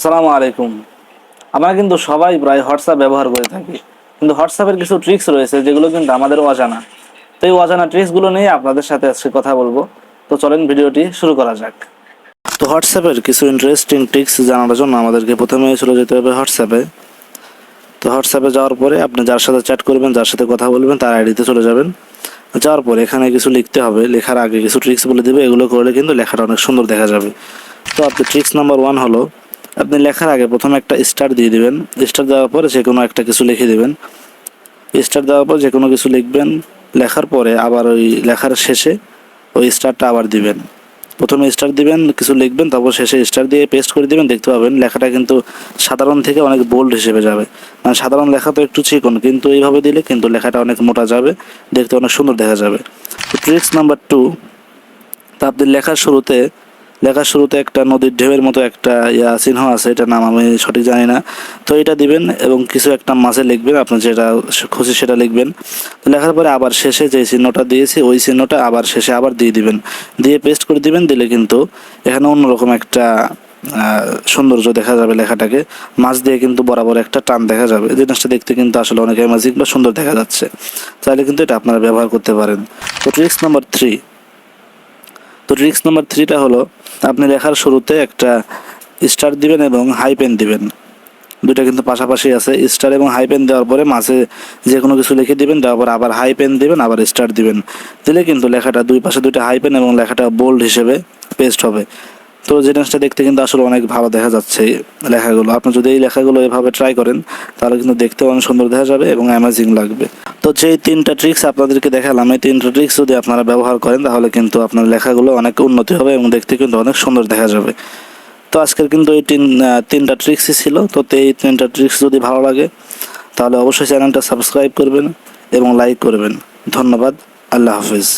আসসালামু আলাইকুম। আমরা কিন্তু সবাই প্রায় হোয়াটসঅ্যাপ ব্যবহার করে থাকি। কিন্তু হোয়াটসঅ্যাপের কিছু ট্রিক্স রয়েছে, যেগুলো কিন্তু আমাদের অজানা। তো এই অজানা ট্রিক্সগুলো নিয়ে আপনাদের সাথে আজকে কথা বলব। তো চলেন ভিডিওটি শুরু করা যাক। তো হোয়াটসঅ্যাপের কিছু ইন্টারেস্টিং ট্রিক্স জানার জন্য আমাদেরকে প্রথমে চলে যেতে হবে হোয়াটসঅ্যাপে তো হোয়াটসঅ্যাপে যাওয়ার পরে আপনি যার সাথে চ্যাট করবেন, যার সাথে কথা বলবেন, তার আইডিতে চলে যাবেন। যাওয়ার পরে এখানে কিছু লিখতে হবে। লেখার আগে কিছু ট্রিক্স বলে দেবে। এগুলো করলে কিন্তু লেখাটা অনেক সুন্দর দেখা যাবে। তো আপনি ট্রিক্স নাম্বার ওয়ান হলো আপনি লেখার আগে প্রথমে একটা স্টার দিয়ে দিবেন। স্টার দেওয়ার পরে যে কোনো একটা কিছু লিখে দেবেন। স্টার দেওয়ার পর যে কোনো কিছু লিখবেন। লেখার পরে আবার ওই লেখার শেষে ওই স্টারটা আবার দিবেন। প্রথমে স্টার দিবেন, কিছু লিখবেন, তারপর শেষে স্টার দিয়ে পেস্ট করে দিবেন, দেখতে পাবেন লেখাটা কিন্তু সাধারণ থেকে অনেক বোল্ড হিসেবে যাবে। মানে সাধারণ লেখা তো একটু চিকন, কিন্তু এইভাবে দিলে কিন্তু লেখাটা অনেক মোটা যাবে, দেখতে অনেক সুন্দর দেখা যাবে। ট্রিক্স নাম্বার টু তা আপনি লেখার শুরুতে লেখার শুরুতে একটা নদীর ঢেউয়ের মতো একটা ইয়া চিহ্ন আছে এটা নাম আমি সঠিক জানি না। তো এটা দিবেন এবং কিছু একটা মাঝে লিখবেন, আপনি যেটা খুশি সেটা লিখবেন। লেখার পরে আবার শেষে যে চিহ্নটা দিয়েছি, ওই চিহ্নটা আবার শেষে আবার দিয়ে দিবেন। দিয়ে পেস্ট করে দিবেন, দিলে কিন্তু এখানে অন্যরকম একটা সৌন্দর্য দেখা যাবে লেখাটাকে। মাছ দিয়ে কিন্তু বরাবর একটা টান দেখা যাবে। জিনিসটা দেখতে কিন্তু আসলে অনেক ম্যাজিক বা সুন্দর দেখা যাচ্ছে। তাহলে কিন্তু এটা আপনারা ব্যবহার করতে পারেন। তো ট্রিক্স নাম্বার থ্রি তো ট্রিক্স নাম্বার থ্রিটা হলো, আপনি লেখার শুরুতে একটা স্টার দিবেন এবং হাই পেন দিবেন। দুটা কিন্তু পাশাপাশি আছে স্টার এবং হাই পেন দেওয়ার পরে মাঝে যে কোনো কিছু লিখে দিবেন, দেওয়ার পর আবার হাই পেন দিবেন, আবার স্টার দিবেন। দিলে কিন্তু লেখাটা দুই পাশে দুইটা হাই পেন এবং লেখাটা বোল্ড হিসেবে পেস্ট হবে। তো যে জিনিসটা দেখতে কিন্তু আসলে অনেক ভালো দেখা যাচ্ছে লেখাগুলো। আপনি যদি এই লেখাগুলো এভাবে ট্রাই করেন, তাহলে কিন্তু দেখতে অনেক সুন্দর দেখা যাবে এবং অ্যামাজিং লাগবে। তো যেই তিনটা ট্রিক্স আপনাদেরকে দেখালাম, এই তিনটা ট্রিক্স যদি আপনারা ব্যবহার করেন, তাহলে কিন্তু আপনার লেখাগুলো অনেক উন্নতি হবে এবং দেখতে কিন্তু অনেক সুন্দর দেখা যাবে। তো আজকের কিন্তু এই তিন তিনটা ট্রিক্সই ছিল। তো এই তিনটা ট্রিক্স যদি ভালো লাগে, তাহলে অবশ্যই চ্যানেলটা সাবস্ক্রাইব করবেন এবং লাইক করবেন। ধন্যবাদ। আল্লাহ হাফিজ।